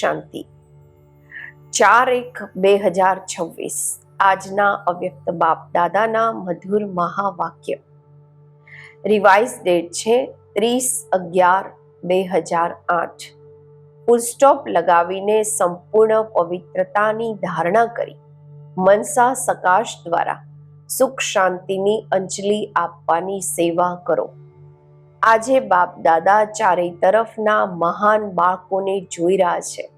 શાંતિ. ચાર એક બે હજાર છવ્વીસ. આજના અવ્યક્ત બાપ દાદાના મધુર મહાવાક્ય. રિવાઇઝ ડેટ છે ત્રીસ અગિયાર બે હજાર આઠ. ફૂલસ્ટોપ લગાવીને સંપૂર્ણ પવિત્રતાની ધારણા કરી. મનસા સકાશ દ્વારા સુખ શાંતિની અંજલિ આપવાની સેવા કરો. આજે બાપ દાદા ચારેય તરફના મહાન બાળકોને જોઈ રહ્યા છે.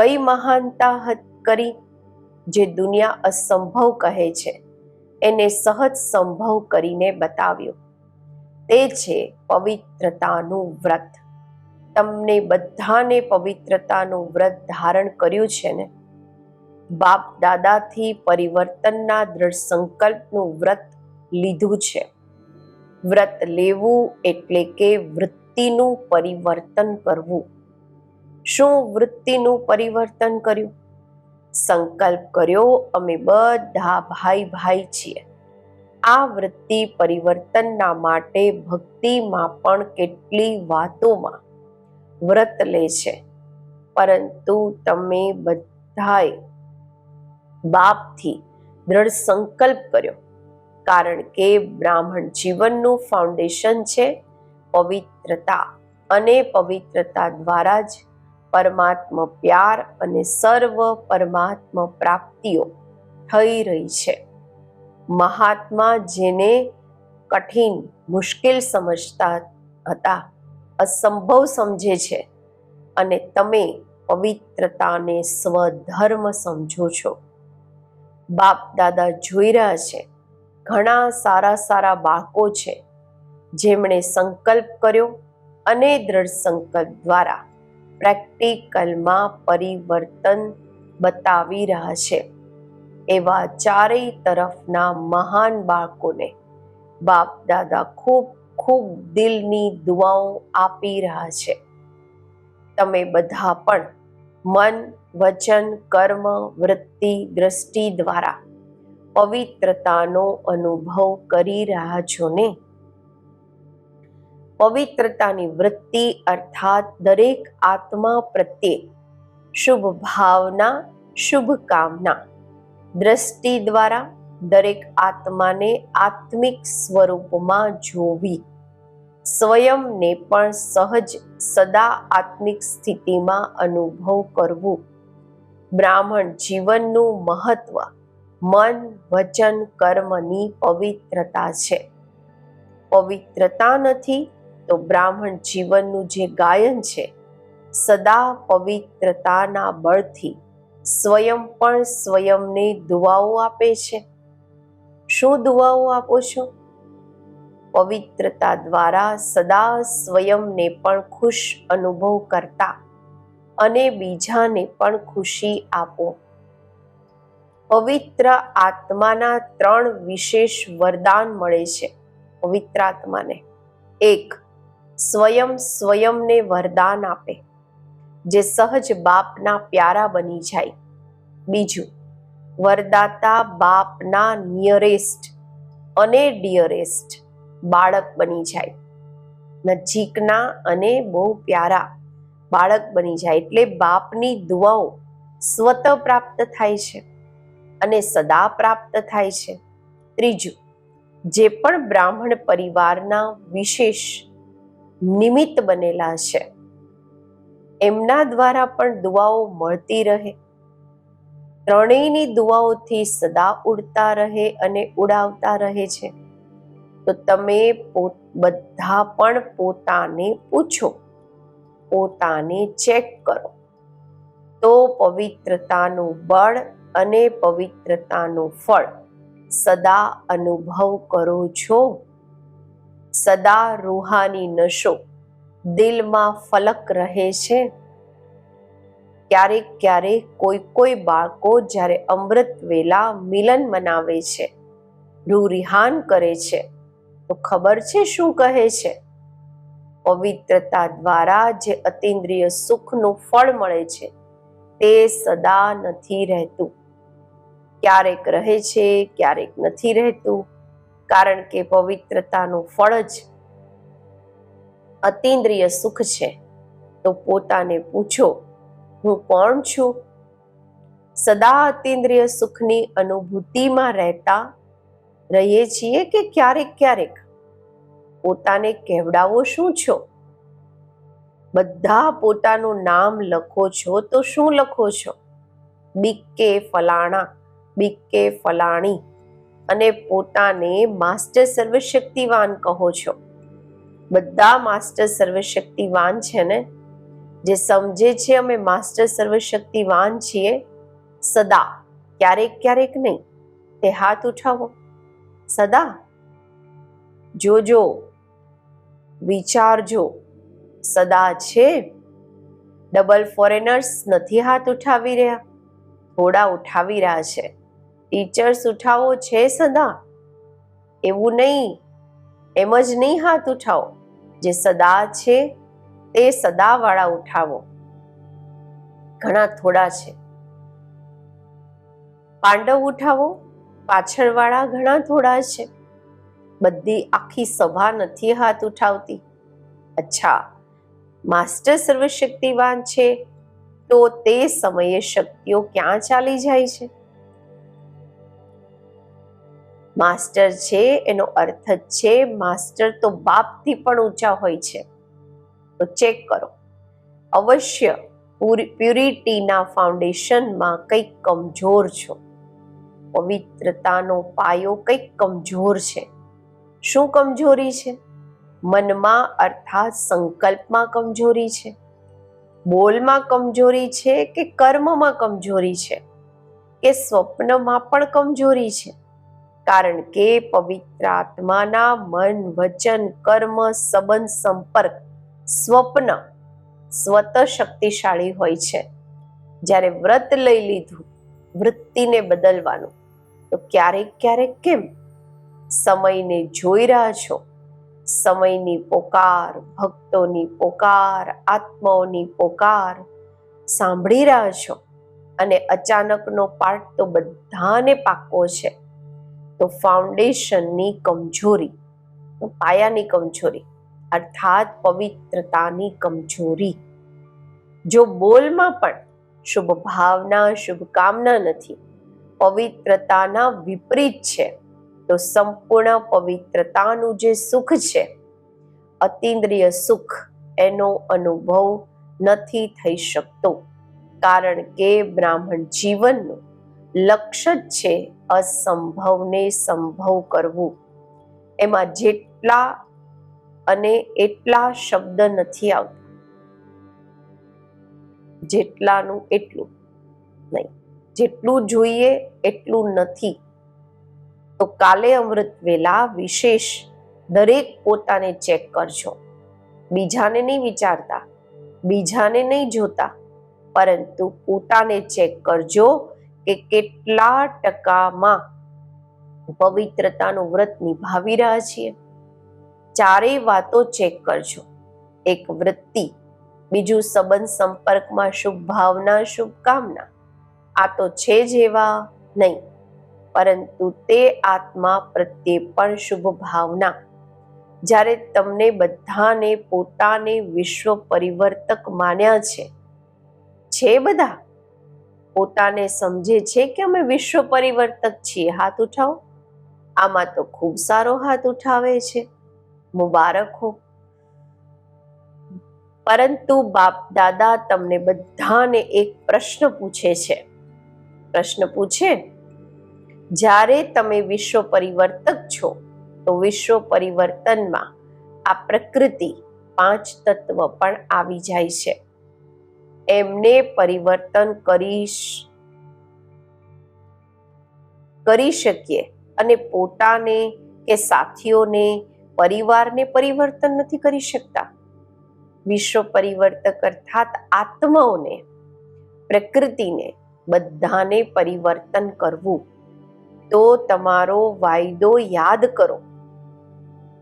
કઈ મહાનતા કરી જે દુનિયા અસંભવ કહે છે, એને સહજ સંભવ કરીને બતાવ્યો. તે છે પવિત્રતાનું વ્રત. તમને બધાને પવિત્રતાનું વ્રત ધારણ કર્યું છે ને? બાપ દાદાથી પરિવર્તનના દ્રઢ સંકલ્પનું વ્રત લીધું છે. વ્રત લેવું એટલે કે વૃત્તિનું પરિવર્તન કરવું. શું વૃત્તિનું પરિવર્તન કર્યું? સંકલ્પ કર્યો, અમે બધા ભાઈ ભાઈ છીએ. આ વૃત્તિ પરિવર્તનના માટે ભક્તિમાં પણ કેટલી વાતોમાં વ્રત લે છે. પરંતુ તમે બધાએ બાપથી દ્રઢ સંકલ્પ કર્યો. કારણ કે બ્રાહ્મણ જીવનનું ફાઉન્ડેશન છે પવિત્રતા. અને પવિત્રતા દ્વારા જ પરમાત્મ પ્યાર અને સર્વ પરમાત્મ પ્રાપ્તિઓ થઈ રહી છે. મહાત્મા જેને કઠિન, મુશ્કેલ સમજતા હતા, અસંભવ સમજે છે અને તમે પવિત્રતાને સ્વધર્મ સમજો છો. બાપ દાદા જોઈ રહ્યા છે, ઘણા સારા સારા બાળકો છે, જેમણે સંકલ્પ કર્યો અને દ્રઢ સંકલ્પ દ્વારા પ્રેક્ટિકલમાં પરિવર્તન બતાવી રહ્યા છે. એવા ચારેય તરફના મહાન બાળકોને બાપ દાદા ખૂબ ખૂબ દિલની દુઆઓ આપી રહ્યા છે. તમે બધા પણ મન, વચન, કર્મ, વૃત્તિ, દ્રષ્ટિ દ્વારા પવિત્રતાનો અનુભવ કરી રહ્યા છો ને? પવિત્રતાની વૃત્તિ અર્થાત દરેક આત્મા પ્રત્યે શુભ ભાવના, શુભ કામના. દ્રષ્ટિ દ્વારા દરેક આત્માને આત્મિક સ્વરૂપમાં જોવી. સ્વયંને પણ સહજ સદા આત્મિક સ્થિતિમાં અનુભવ કરવું. બ્રાહ્મણ જીવનનું મહત્વ મન, વચન, કર્મની પવિત્રતા છે. પવિત્રતા નથી તો બ્રાહ્મણ જીવનનું જે ગાયન છે, સદા પવિત્રતાના બળથી સ્વયં પણ સ્વયંને દુવાઓ આપે છે. શું દુવાઓ આપો છો? પવિત્રતા દ્વારા સદા સ્વયંને પણ ખુશ અનુભવ કરતા અને બીજાને પણ ખુશી આપો. પવિત્ર આત્માના ત્રણ વિશેષ વરદાન મળે છે, પવિત્ર આત્માને. એક સ્વયં સ્વયંને વરદાન આપે, જે સહજ બાપના પ્યારા બની જાય. બીજું, વરદાતા બાપના નિયરેસ્ટ અને ડિયરેસ્ટ બાળક બની જાય. નજીકના અને બહુ પ્યારા બાળક બની જાય એટલે બાપની દુઆઓ સ્વત પ્રાપ્ત થાય છે અને સદા પ્રાપ્ત થાય છે. ત્રીજું, જે પણ બ્રાહ્મણ પરિવારના વિશેષ નિમિત્ત બનેલા છે. એમના દ્વારા પણ દુઆઓ મળતી રહે. ત્રણેયની દુઆઓથી સદા ઉડતા રહે અને ઉડાવતા રહે છે. તો તમે બધા પણ પોતાને પૂછો. પોતાને ચેક કરો. તો પવિત્રતાનું બળ અને પવિત્રતાનું ફળ સદા અનુભવ કરો છો. સદા રૂહાની નશો દિલમાં ફલક રહે છે. ક્યારેક ક્યારેક કોઈ કોઈ બાળકો જ્યારે અમૃત વેલા મિલન મનાવે છે, રૂરિહાન કરે છે, તો ખબર છે શું કહે છે? પવિત્રતા દ્વારા જે અતિન્દ્રિય સુખનું ફળ મળે છે, તે સદા નથી રહેતું. ક્યારેક રહે છે, ક્યારેક નથી રહેતું. કારણ કે પવિત્રતાનું ફળ જ અતિન્દ્રિય સુખ છે. તો પોતાને પૂછો, હું કોણ છું? સદા અતિન્દ્રિય સુખની અનુભૂતિમાં રહેતા રહીએ છીએ કે ક્યારેક ક્યારેક? પોતાને કહેવડાવો શું છો? બધા પોતાનું નામ લખો છો તો શું લખો છો? બીકે ફલાણા બીકે ફલાણી અને પોતાને માસ્ટર સર્વશક્તિવાન કહો છો. બધા માસ્ટર સર્વશક્તિવાન છે ને? જે સમજે છે અમે માસ્ટર સર્વશક્તિવાન છીએ, સદા, ક્યારેક ક્યારેક નહીં, તે હાથ ઉઠાવો. સદા, જોજો, વિચારજો, સદા છે. ડબલ ફોરેનર્સ નથી હાથ ઉઠાવી રહ્યા, થોડા ઉઠાવી રહ્યા છે. ટીચર્સ ઉઠાવો છે સદા? એવું નહીં. એમ જ નહીં હાથ ઉઠાવો. જે સદા છે, તે સદાવાળા ઉઠાવો. ઘણા થોડા છે. પાંડવ ઉઠાવો. પાછળવાળા ઘણા થોડા છે. બધી આખી સભા નથી હાથ ઉઠાવતી. અચ્છા, માસ્ટર સર્વશક્તિવાન છે, તો તે સમયે શક્તિઓ ક્યાં ચાલી જાય છે? માસ્ટર છે, એનો અર્થ જ છે, માસ્ટર તો બાપથી પણ ઊંચા હોય છે. તો ચેક કરો. અવશ્ય પ્યુરિટીના ફાઉન્ડેશનમાં કંઈક કમજોર છો. પવિત્રતાનો પાયો કંઈક કમજોર છે. શું કમજોરી છે? મનમાં અર્થાત સંકલ્પમાં કમજોરી છે. બોલમાં કમજોરી છે કે કર્મમાં કમજોરી છે? કે સ્વપ્નમાં પણ કમજોરી છે? કારણ કે પવિત્ર આત્માના મન, વચન, કર્મ, સંબંધ, સંપર્ક સ્વપ્ન સ્વત શક્તિશાળી હોય છે. જ્યારે વ્રત લઈ લીધું, વૃત્તિને બદલવાનું, તો ક્યારેક ક્યારેક કેમ? સમયને જોઈ રહ્યા છો. સમયની પોકાર, ભક્તોની પોકાર, આત્માઓની પોકાર સાંભળી રહ્યા છો. અને અચાનકનો પાર્ટ તો બધાને પાકો છે. તો ફાઉન્ડેશનની કમજોરી પાયાની કમજોરી, અર્થાત પવિત્રતાની કમજોરી. જો બોલમાં પણ શુભ ભાવના શુભકામના નથી, પવિત્રતાના વિપરીત છે, તો સંપૂર્ણ પવિત્રતાનું જે સુખ છે, અતિન્દ્રિય સુખ, એનો અનુભવ નથી થઈ શકતો. કારણ કે બ્રાહ્મણ જીવનનું લક્ષ્ય જ છે અસંભવને સંભવ કરવું. એમાં જેટલા અને એટલા શબ્દ નથી આવતા. જેટલાનું એટલું નહીં. જેટલું જોઈએ એટલું નથી. તો કાલે અમૃત વેલા વિશેષ દરેક પોતાને ચેક કરજો. બીજાને નહીં વિચારતા, બીજાને નહીં જોતા, પરંતુ પોતાને ચેક કરજો કે કેટલા ટકામાં પવિત્રતાનું વ્રત નિભાવી રહ્યા છીએ? ચારેય વાતો ચેક કરજો. એક વૃત્તિ, બીજું સંબંધ સંપર્કમાં શુભ ભાવના શુભકામના આ તો છે જ એવા નહીં, પરંતુ તે આત્મા પ્રત્યે પણ શુભ ભાવના. જ્યારે તમને બધાને પોતાને વિશ્વ પરિવર્તક માન્યા છે. છે બધા? પોતાને સમજે છે કે અમે વિશ્વ પરિવર્તક છીએ. હાથ ઉઠાવો. આમાં તો ખૂબ સારો હાથ ઉઠાવે છે. મુબારક હો. પરંતુ બાપ, દાદા તમને બધાને એક પ્રશ્ન પૂછે છે. પ્રશ્ન પૂછે, જ્યારે તમે વિશ્વ પરિવર્તક છો, તો વિશ્વ પરિવર્તનમાં આ પ્રકૃતિ પાંચ તત્વ પણ આવી જાય છે. એમને પરિવર્તન કરીશ. કરી શકીએ અને પોતાને કે સાથીઓને, પરિવારને પરિવર્તન નથી કરી શકતા. વિશ્વ પરિવર્તક અર્થાત આત્માઓને, પ્રકૃતિને, બધાને પરિવર્તન કરવું. તો તમારો વાયદો યાદ કરો.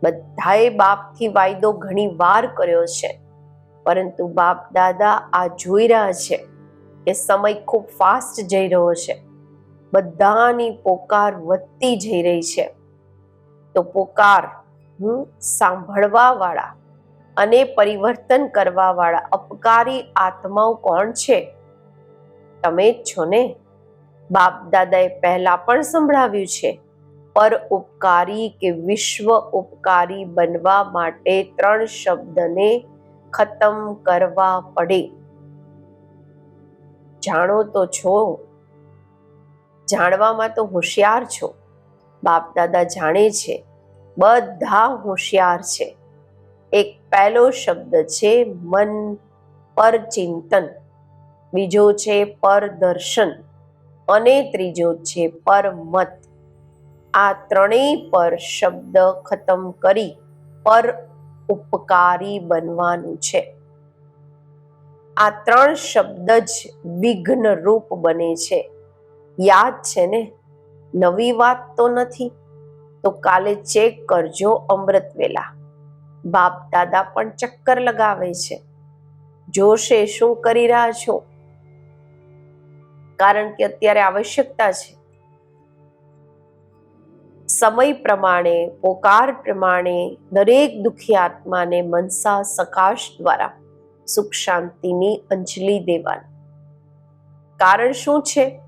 બધાએ બાપથી વાયદો ઘણી વાર કર્યો છે. પરંતુ બાપ દાદા આ જોઈ રહ્યા છે કે સમય ખૂબ ફાસ્ટ જઈ રહ્યો છે. બધાની પોકાર વધતી જઈ રહી છે. તો પોકાર હું સાંભળવા વાળા અને પરિવર્તન કરવા વાળા અપકારી આત્માઓ કોણ છે? તમે જ છો ને? બાપ દાદાએ પહેલા પણ સંભળાવ્યું છે. પર ઉપકારી કે વિશ્વ ઉપકારી બનવા માટે ત્રણ શબ્દને ખતમ કરવા પડે. જાણો તો છો. જાણવામાં તો હોશિયાર છો. બાપ દાદા જાણે છે. બધા હોશિયાર છે. એક પહેલો શબ્દ છે મન પર ચિંતન. બીજો છે પર દર્શન. અને ત્રીજો છે પર મત. આ ત્રણેય પર શબ્દ ખતમ કરી પર ઉપકારી બનવાનું છે. આ ત્રણ શબ્દ જ વિઘ્ન રૂપ બને છે. યાદ છે ને? નવી વાત તો નથી. તો કાલે ચેક કરજો અમૃત વેલા. બાપ દાદા પણ ચક્કર લગાવે છે. જોશે શું કરી રહ્યા છો? કારણ કે અત્યારે આવશ્યકતા છે. સમય પ્રમાણે, પોકાર પ્રમાણે, દરેક દુખી આત્માને મનસા સકાશ દ્વારા સુખ શાંતિની અંજલિ દેવાની. કારણ શું છે?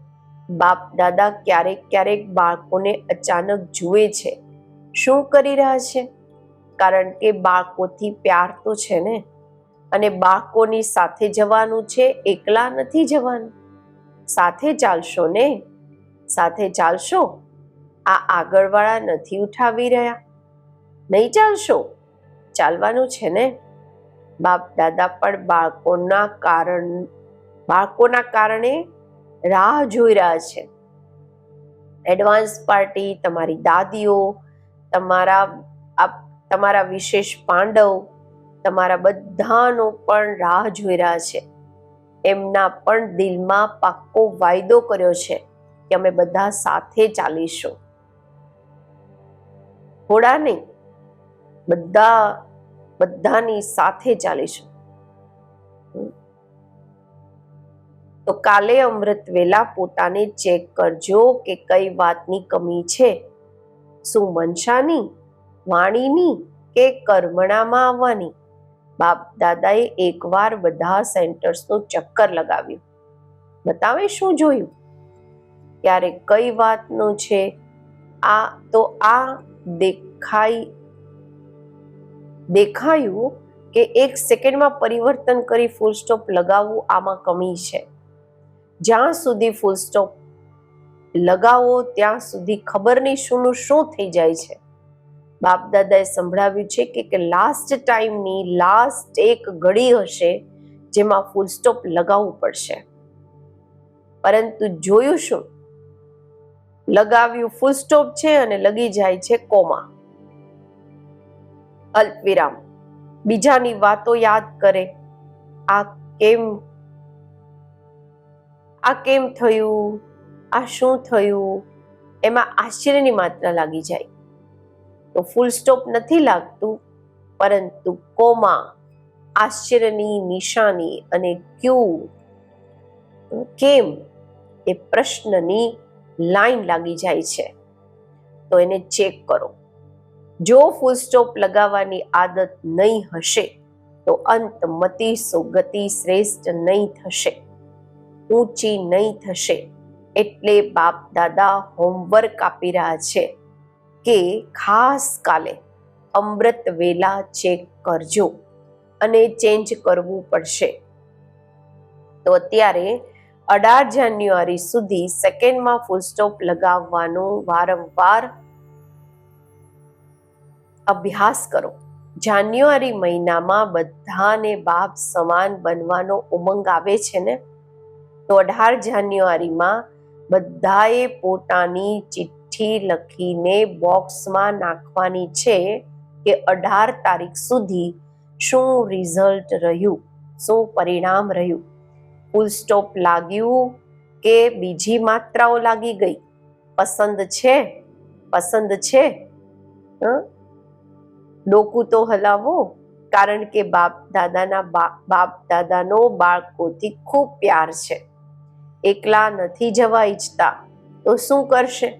બાપ, દાદા ક્યારેક ક્યારેક બાળકોને અચાનક જુએ છે. શું કરી રહ્યા છે? કારણ કે બાળકોથી પ્યાર તો છે ને? અને બાળકોની સાથે જવાનું છે, એકલા નથી જવાનું? સાથે ચાલશો ને? સાથે ચાલશો? આ આગળવાળા નથી ઉઠાવી રહ્યા. નહીં ચાલશો? ચાલવાનું છે ને? બાપ દાદા પણ બાળકોના કારણ, બાળકોના કારણે રાહ જોઈ રહ્યા છે. એડવાન્સ પાર્ટી તમારી દાદીઓ, તમારા તમારા વિશેષ પાંડવ, તમારા બધાનો પણ રાહ જોઈ રહ્યા છે. એમના પણ દિલમાં પાક્કો વાયદો કર્યો છે કે અમે બધા સાથે ચાલીશું. નહીં બધા, બધાની સાથે ચાલીશું તો કાલે અમૃત વેલા પોતાને ચેક કરજો કે કઈ વાતની કમી છે. શું મનસાની, વાણીની કે કર્મણામાં આવવાની? બાપ દાદાએ એકવાર બધા સેન્ટર્સનું ચક્કર લગાવ્યું. બતાવે શું જોયું? ત્યારે કઈ વાતનું છે? આ, તો આ દેખાઈ દેખાયું કે એક સેકન્ડમાં પરિવર્તન કરી ફૂલ સ્ટોપ લગાવવું આમાં કમી છે. જ્યાં સુધી ફૂલ સ્ટોપ લગાવો, ત્યાં સુધી ખબર નહીં શુંનું શું થઈ જાય છે. બાપ દાદાએ સંભળાવ્યું છે કે કે લાસ્ટ ટાઈમની લાસ્ટ એક ઘડી હશે જેમાં ફૂલ સ્ટોપ લગાવવું પડશે. પરંતુ જોયું શું? લગાવ્યું ફૂલ સ્ટોપ છે અને લગી જાય છે કોમા અલ્પવિરામ. બીજાની વાતો યાદ કરે. આ કેમ? આ કેમ થયું? આ શું થયું? એમાં આશ્ચર્યની માત્રા લાગી જાય. તો ફૂલ સ્ટોપ નથી લાગતું, પરંતુ કોમા આશ્ચર્યની નિશાની અને ક્યુ કેમ? એ પ્રશ્નની લાઈન લાગી જાય છે. તો એને ચેક કરો. જો ફૂલ સ્ટોપ લગાવવાની આદત નહીં હશે, તો અંત મતિ સુગતિ શ્રેષ્ઠ નહીં થશે. ઊંચી નહીં થશે. એટલે બાપ દાદા હોમવર્ક આપી રહ્યા છે કે ખાસ કાલે અમૃત વેલા ચેક કરજો અને ચેન્જ કરવું પડશે. તો અત્યારે અઢાર જાન્યુઆરી સુધી સેકન્ડમાં ફૂલ સ્ટોપ લગાવવાનું વારંવાર અભ્યાસ કરો. જાન્યુઆરી મહિનામાં બધાને બાપ સમાન બનવાનો ઉમંગ આવે છે ને? તો અઢાર જાન્યુઆરીમાં બધાએ પોતાની ચિઠ્ઠી લખીને બોક્સમાં નાખવાની છે કે અઢાર તારીખ સુધી શું રિઝલ્ટ રહ્યું, શું પરિણામ રહ્યું? ફૂલ સ્ટોપ લાગ્યું કે બીજી માત્રાઓ લાગી ગઈ? પસંદ છે? પસંદ છે? ડોકું તો હલાવો, કારણ કે બાપ દાદાના બાપ દાદાનો બાળકોથી ખૂબ પ્યાર છે. એકલા નથી જવા ઈચ્છતા, તો શું કરશે?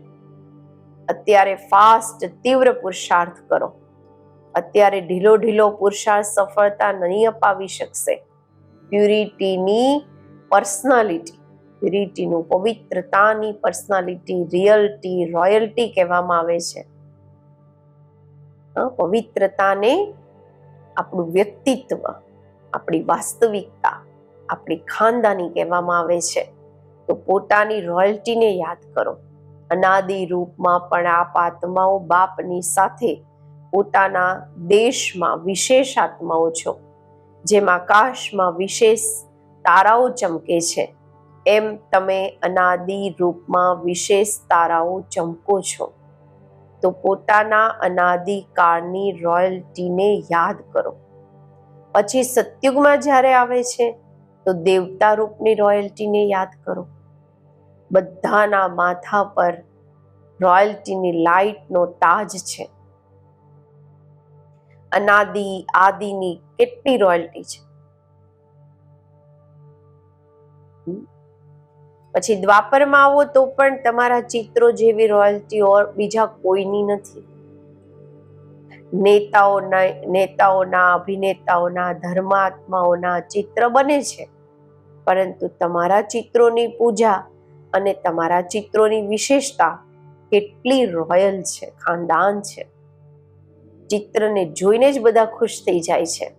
અત્યારે ફાસ્ટ, તીવ્ર પુરુષાર્થ કરો. અત્યારે ઢીલો ઢીલો પુરુષાર્થ સફળતા નહીં અપાવી શકશે. પ્યુરિટીની પર્સનાલિટી પ્યુરિટીનું પવિત્રતાની પર્સનાલિટી રિયલ્ટી રોયલ્ટી કહેવામાં આવે છે. પવિત્રતાને આપણું વ્યક્તિત્વ, આપણી વાસ્તવિકતા, આપણી ખાનદાની કહેવામાં આવે છે. તો પોતાની રોયલ્ટીને યાદ કરો. અનાદિ રૂપમાં પણ આપ આત્માઓ બાપની સાથે પોતાના દેશમાં વિશેષ આત્માઓ છો. જેમાં આકાશમાં વિશેષ તારાઓ ચમકે છે. એમ તમે અનાદિ રૂપમાં વિશેષ તારાઓ ચમકો છો. તો પોતાના અનાદિકાળની રોયલ્ટીને યાદ કરો. પછી સત્યુગમાં જ્યારે આવે છે, તો દેવતા રૂપની રોયલ્ટીને યાદ કરો. બધાના માથા પર રોયલ્ટીની લાઇટનો તાજ છે. અનાદિ આદિની કેટલી રોયલ્ટી છે? પછી દ્વાપરમાં આવો તો પણ તમારા ચિત્રો જેવી રોયલ્ટી ઓર બીજા કોઈની નથી. નેતાઓના નેતાઓના, અભિનેતાઓના, ધર્માત્માઓના ચિત્ર બને છે. પરંતુ તમારા ચિત્રોની પૂજા અને તમારા ચિત્રોની વિશેષતા કેટલી રોયલ છે, ખાનદાન છે. ચિત્રને જોઈને જ બધા ખુશ થઈ જાય છે.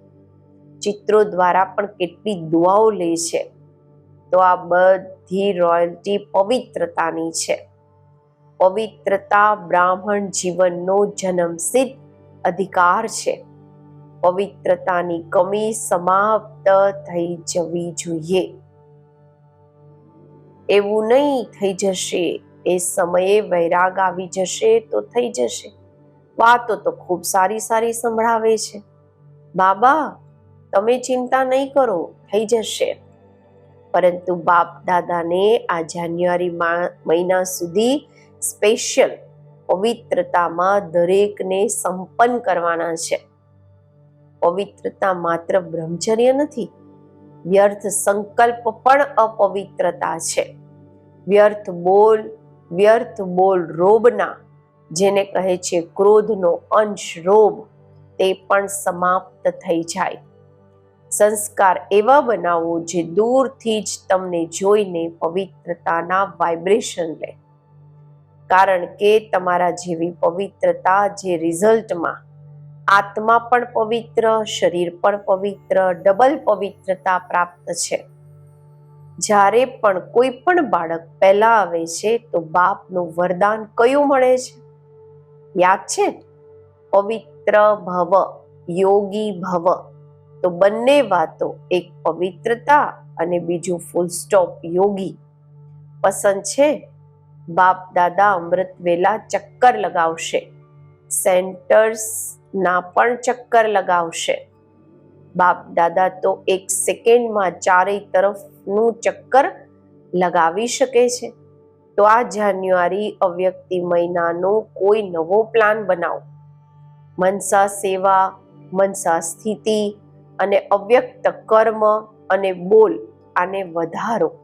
ચિત્રો દ્વારા પણ કેટલી દુઆઓ લે છે. તો આ બધી રોયલ્ટી પવિત્રતાની છે. પવિત્રતા બ્રાહ્મણ જીવનનો જન્મસિદ્ધ અધિકાર છે. પવિત્રતાની કમી સમાપ્ત થઈ જવી જોઈએ. એવું નહીં થઈ જશે, એ સમયે વૈરાગ આવી જશે તો થઈ જશે. વાતો તો ખૂબ સારી સારી સંભળાવે છે. બાબા, તમે ચિંતા નહીં કરો, થઈ જશે. પરંતુ બાપ દાદાને આ જાન્યુઆરી મહિના સુધી સ્પેશિયલ પવિત્રતામાં દરેકને સંપન્ન કરવાના છે. પવિત્રતા માત્ર બ્રહ્મચર્ય નથી, વ્યર્થ સંકલ્પ પણ અપવિત્રતા છે. વ્યર્થ બોલ વ્યર્થ બોલ રોબના, જેને કહે છે ક્રોધનો અંશ રોબ, તે પણ સમાપ્ત થઈ જાય. સંસ્કાર એવા બનાવો જે દૂરથી જ તમને જોઈને પવિત્રતાના વાઇબ્રેશન લે. કારણ કે તમારા જેવી પવિત્રતા જે રિઝલ્ટમાં આત્મા પણ પવિત્ર, શરીર પણ પવિત્ર ડબલ પવિત્રતા પ્રાપ્ત છે. જ્યારે પણ કોઈ પણ બાળક પહેલા આવે છે તો બાપનું વરદાન કયું મળે છે? યાદ છે? પવિત્ર ભવ, યોગી ભવ. તો બંને વાતો એક પવિત્રતા અને બીજું ફૂલ સ્ટોપ યોગી. પસંદ છે? બાપ દાદા અમૃત વેલા ચક્કર લગાવશે. સેન્ટર્સ ના પણ ચક્કર લગાવશે. બાપ દાદા તો એક સેકન્ડમાં ચારેય તરફનું ચક્કર લગાવી શકે છે. તો આ જાન્યુઆરી અવ્યક્તિ મહિનાનો કોઈ નવો પ્લાન બનાવો. મનસા સેવા, મનસા સ્થિતિ અને અવ્યક્ત કર્મ અને બોલ આને વધારો.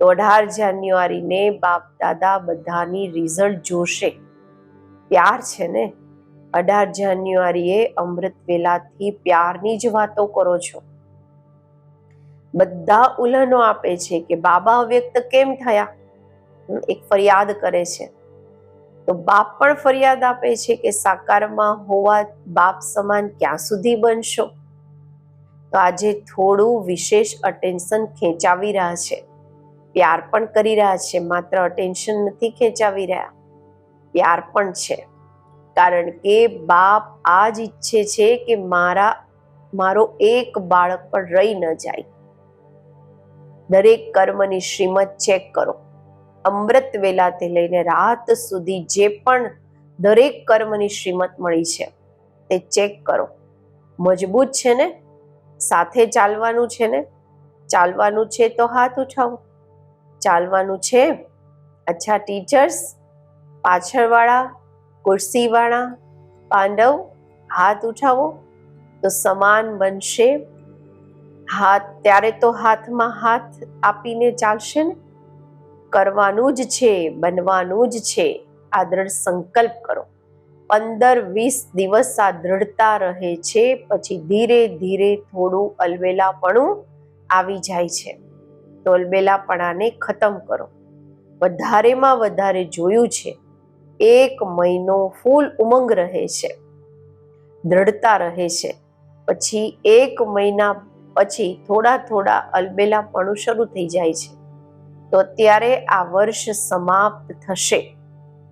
તો અઢાર જાન્યુઆરીને બાપ દાદા બધાની રિઝલ્ટ જોશે. પ્યાર છે ને? અઢાર જાન્યુઆરીએ અમૃત વેલાથી પ્યારની જ વાતો કરો છો. બધા ઉલહનો આપે છે કે બાબા અવ્યક્ત કેમ થયા? એક ફરિયાદ કરે છે. તો બાપ પણ ફરિયાદ આપે છે કે સાકારમાં હોવા બાપ સમાન ક્યાં સુધી બનશો? તો આજે થોડું વિશેષ અટેન્શન ખેંચાવી રહ્યા છે. પ્યાર પણ કરી રહ્યા છે, માત્ર અટેન્શન નથી ખેંચાવી રહ્યા. પ્યાર પણ છે. કારણ કે બાપ આ જ ઈચ્છે છે કે મારા, મારો એક બાળક પણ રહી ન જાય. દરેક કર્મની શ્રીમત ચેક કરો. અમૃત વેલાથી લઈને રાત સુધી જે પણ દરેક કર્મની શ્રીમત મળી છે, તે ચેક કરો. મજબૂત છે ને? સાથે ચાલવાનું છે ને? ચાલવાનું છે તો હાથ ઉઠાવો. ચાલવાનું છે? અચ્છા ટીચર્સ પાછળવાળા કુર્સીવાળા પાંડવ, હાથ ઉઠાવો. તો સમાન બનશે. હાથ, ત્યારે તો હાથમાં હાથ આપીને ચાલશે ને? કરવાનું જ છે, બનવાનું જ છે. આ દ્રઢ સંકલ્પ કરો. પંદર વીસ દિવસ આ દ્રઢતા રહે છે, પછી ધીરે ધીરે થોડું અલબેલાપણું આવી જાય છે. તો અલબેલાપણાને ખતમ કરો. વધારેમાં વધારે જોયું છે. એક મહિનો ફૂલ ઉમંગ રહે છે. દ્રઢતા રહે છે. પછી એક મહિના પછી થોડા થોડા અલબેલાપણું શરૂ થઈ જાય છે. તો અત્યારે આ વર્ષ સમાપ્ત થશે.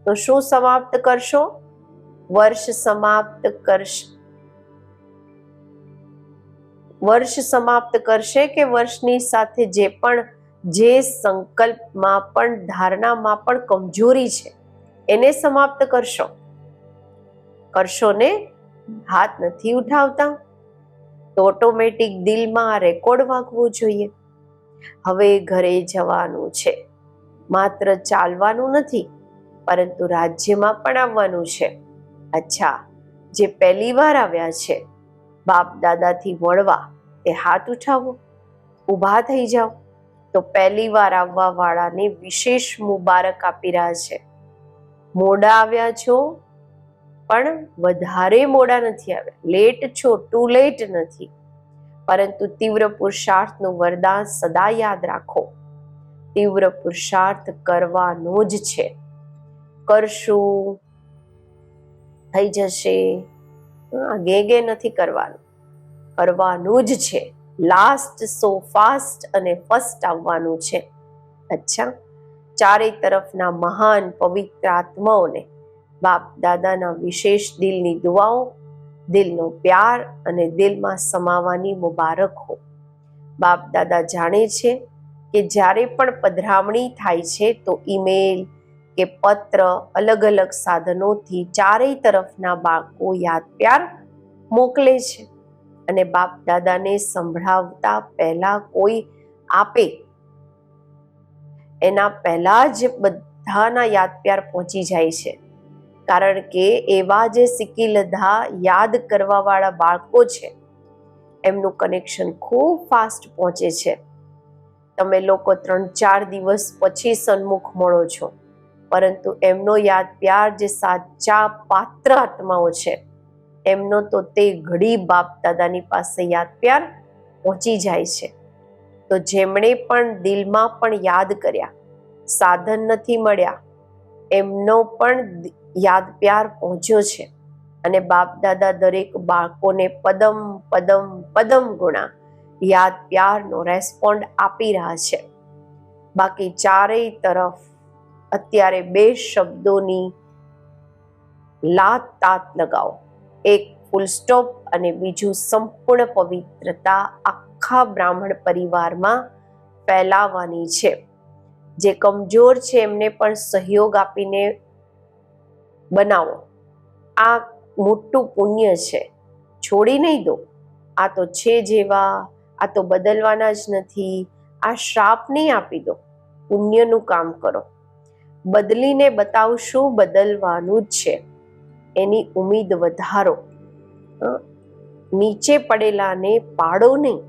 તો શું સમાપ્ત કરશો? વર્ષ સમાપ્ત કરશે. વર્ષ સમાપ્ત કરશે કે વર્ષની સાથે જે પણ, જે સંકલ્પમાં પણ, ધારણામાં પણ કમજોરી છે, એને સમાપ્ત કરશો. કરશો ને હાથ નથી ઉઠાવતા. તો ઓટોમેટિક દિલમાં રેકોર્ડ વાંકવું જોઈએ. હવે ઘરે જવાનું છે. માત્ર ચાલવાનું નથી, પરંતુ રાજ્યમાં પણ આવવાનું છે. અચ્છા, જે પહેલી વાર આવ્યા છે. બાપ દાદાથી મળવા એ હાથ ઉઠાવો. ઊભા થઈ જાઓ. તો પહેલી વાર આવવા વાળાને વિશેષ મુબારક આપી રહ્યા છે. મોડા આવ્યા છો, પણ વધારે મોડા નથી આવ્યા. લેટ છો ટુ લેટ નથી. પરંતુ તીવ્ર પુરુષાર્થનું વરદાન સદા યાદ રાખો. તીવ્ર પુરુષાર્થ કરવાનો જ છે. કરશું થઈ જશે. ગે ગે નથી કરવાનું. કરવાનું જ છે. લાસ્ટ સો ફાસ્ટ અને ફર્સ્ટ આવવાનું છે. અચ્છા. ચારે તરફના મહાન, પવિત્ર આત્માઓને, બાપ દાદાના વિશેષ દિલની દુઆઓ, દિલનો પ્યાર અને દિલમાં સમાવાની મુબારક હો. બાપ દાદા જાણે છે કે જ્યારે પણ પધરામણી થાય છે તો ઈમેલ કે પત્ર અલગ અલગ સાધનોથી ચારેય તરફના બાળકો યાદ પ્યાર મોકલે છે. અને બાપ દાદાને સંભળાવતા પહેલા કોઈ આપે એના પહેલા જ બધાના યાદ પ્યાર પહોંચી જાય છે. કારણ કે એવા જે સિક્કી લધા યાદ કરવા વાળા બાળકો છે, એમનું કનેક્શન ખૂબ ફાસ્ટ પહોંચે છે. તમે લોકો ત્રણ ચાર દિવસ પછી સન્મુખ મળો છો. પરંતુ એમનો યાદ પ્યાર જે સાચા પાત્ર આત્માઓ છે, એમનો તો તે ઘડી બાપ દાદાની પાસે યાદ પ્યાર પહોંચી જાય છે. તો જેમણે પણ દિલમાં પણ યાદ કર્યા, સાધન નથી મળ્યા, એમનો પણ યાદ પ્યાર પહોંચ્યો છે. અને બાપ દાદા દરેક બાળકોને પદમ પદમ પદમ ગુણા યાદ પ્યારનો રેસ્પોન્ડ આપી રહ્યા છે. બાકી ચારેય તરફ અત્યારે બે શબ્દોની લાત તાત લગાવો. એક ફૂલ સ્ટોપ અને બીજું સંપૂર્ણ પવિત્રતા આખા બ્રાહ્મણ પરિવારમાં ફેલાવવાની છે. જે કમજોર છે એમને પણ સહયોગ આપીને બનાવો. આ મોટું પુણ્ય છે. છોડી નહીં દો. આ તો છે જેવા, આ તો બદલવાના જ નથી. આ શ્રાપ નહીં આપી દો. પુણ્યનું કામ કરો. બદલીને બતાવશું બદલવાનું જ છે. એની ઉમીદ વધારો. નીચે પડેલાને પાડો નહીં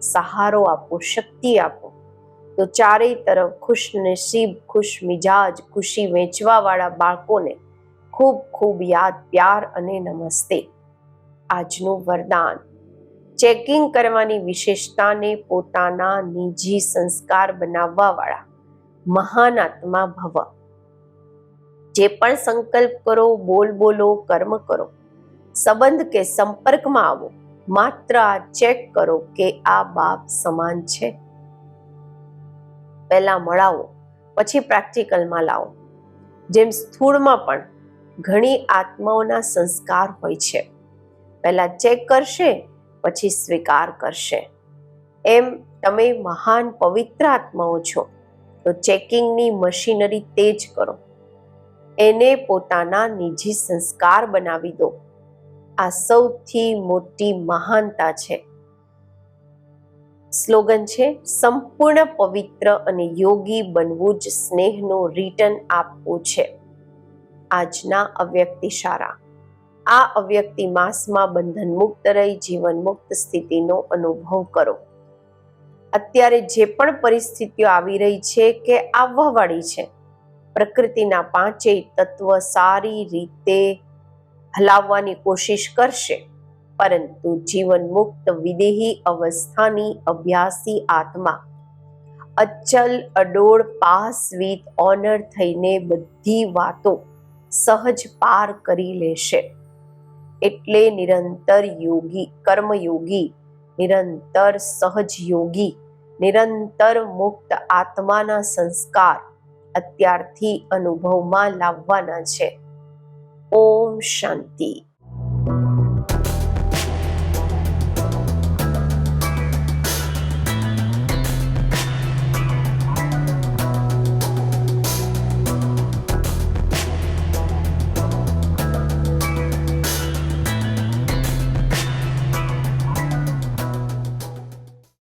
સહારો આપો, શક્તિ આપો. તો ચારેય તરફ ખુશ નસીબ ખુશ મિજાજ ખુશી વેચવાવાળા બાળકોને ખૂબ ખૂબ યાદ, પ્યાર અને નમસ્તે. આજનું વરદાન. ચેકિંગ કરવાની વિશેષતાને પોતાના નિજી સંસ્કાર બનાવવાવાળા મહાન આત્મા ભવ. જે પણ સંકલ્પ કરો, બોલ બોલો, કર્મ કરો. સંબંધ કે સંપર્કમાં આવો, માત્ર આ ચેક કરો કે આ બાપ સમાન છે. પહેલા મળાવો, પછી પ્રેક્ટિકલમાં લાવો. જેમ સ્થૂળમાં પણ ઘણી આત્માઓના સંસ્કાર હોય છે. પહેલા ચેક કરશે, પછી સ્વીકાર કરશે. એમ તમે મહાન પવિત્ર આત્માઓ છો. તો ચેકિંગની મશીનરી તેજ કરો. એને પોતાના નિજી સંસ્કાર બનાવી દો. આ સૌથી મોટી મહાનતા છે. સ્લોગન છે, સંપૂર્ણ પવિત્ર અને યોગી બનવું જ સ્નેહનું રિટર્ન આપવું છે. આજના અવ્યક્તિ ઇશારા આ અવ્યક્તિ માસમાં બંધન મુક્ત રહી જીવન મુક્ત સ્થિતિનો અનુભવ કરો. અત્યારે જે પણ પરિસ્થિતિઓ આવી રહી છે કે આવવાવાળી છે પ્રકૃતિના પાંચેય તત્વ સારી રીતે હલાવવાની કોશિશ કરશે. પરંતુ જીવન મુક્ત વિદેહી અવસ્થાની અભ્યાસી આત્મા અચલ, અડોળ પાસ વિથ ઓનર થઈને બધી વાતો સહજ પાર કરી લેશે. એટલે નિરંતર યોગી, કર્મયોગી, નિરંતર સહજ યોગી, નિરંતર મુક્ત આત્માના સંસ્કાર અત્યારથી અનુભવમાં લાવવાના છે. ઓમ શાંતિ.